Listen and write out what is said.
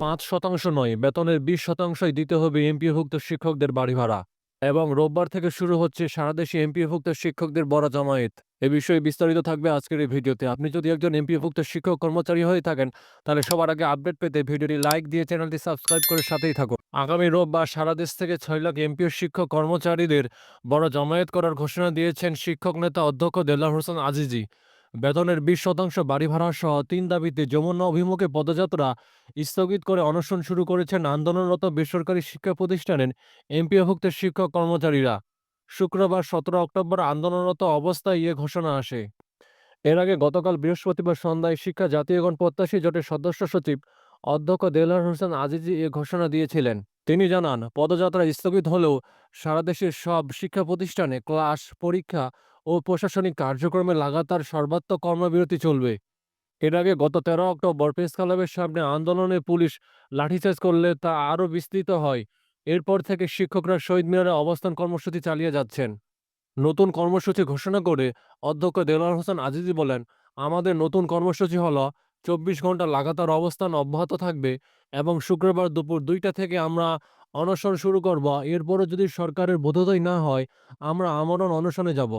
পাঁচ শতাংশ নয়, বেতনের বিশ শতাংশই দিতে হবে এমপিওভুক্ত শিক্ষকদের বাড়ি ভাড়া। এবং রোববার থেকে শুরু হচ্ছে সারা দেশে এমপিওভুক্ত শিক্ষকদের বড় জামায়াত। এ বিষয়ে বিস্তারিত থাকবে আজকের এই ভিডিওতে। আপনি যদি একজন এমপিওভুক্ত শিক্ষক কর্মচারী হয়ে থাকেন, তাহলে সবার আগে আপডেট পেতে ভিডিওটি লাইক দিয়ে চ্যানেলটি সাবস্ক্রাইব করে সাথেই থাকুন। আগামী রোববার সারা দেশ থেকে ছয় লাখ এমপিও শিক্ষক কর্মচারীদের বড় জামায়াত করার ঘোষণা দিয়েছেন শিক্ষক নেতা অধ্যক্ষ দেলার হোসেন আজিজি। বেতনের বিশ শতাংশ বাড়ি ভাড়া সহ তিন দাবিতে যমুনা অভিমুখে পদযাত্রা স্থগিত করে অনশন শুরু করেছেন আন্দোলনরত বেসরকারি শিক্ষা প্রতিষ্ঠানের এমপিওভুক্ত শিক্ষক কর্মচারীরা। শুক্রবার সতেরো অক্টোবর আন্দোলনরত অবস্থায় এ ঘোষণা আসে। এর আগে গতকাল বৃহস্পতিবার সন্ধ্যায় শিক্ষা জাতীয়গণ প্রত্যাশী জোটের সদস্য সচিব অধ্যক্ষ দেলার হোসেন আজিজি এ ঘোষণা দিয়েছিলেন। তিনি জানান, পদযাত্রা স্থগিত হলেও সারা দেশের সব শিক্ষা প্রতিষ্ঠানে ক্লাস, পরীক্ষা ও প্রশাসনিক কার্যক্রমে লাগাতার সর্বাত্মক কর্মবিরতি চলবে। এর আগে গত তেরো অক্টোবর প্রেস ক্লাবের সামনে আন্দোলনে পুলিশ লাঠিচার্জ করলে তা আরও বিস্তৃত হয়। এরপর থেকে শিক্ষকরা শহীদ মিনারে অবস্থান কর্মসূচি চালিয়ে যাচ্ছেন। নতুন কর্মসূচি ঘোষণা করে অধ্যক্ষ দেলার হোসেন আজিজি বলেন, আমাদের নতুন কর্মসূচি হল, চব্বিশ ঘণ্টা লাগাতার অবস্থান অব্যাহত থাকবে এবং শুক্রবার দুপুর দুইটা থেকে আমরা অনশন শুরু করব। এরপরও যদি সরকারের বোধোদয় না হয়, আমরা আমরণ অনশনে যাব।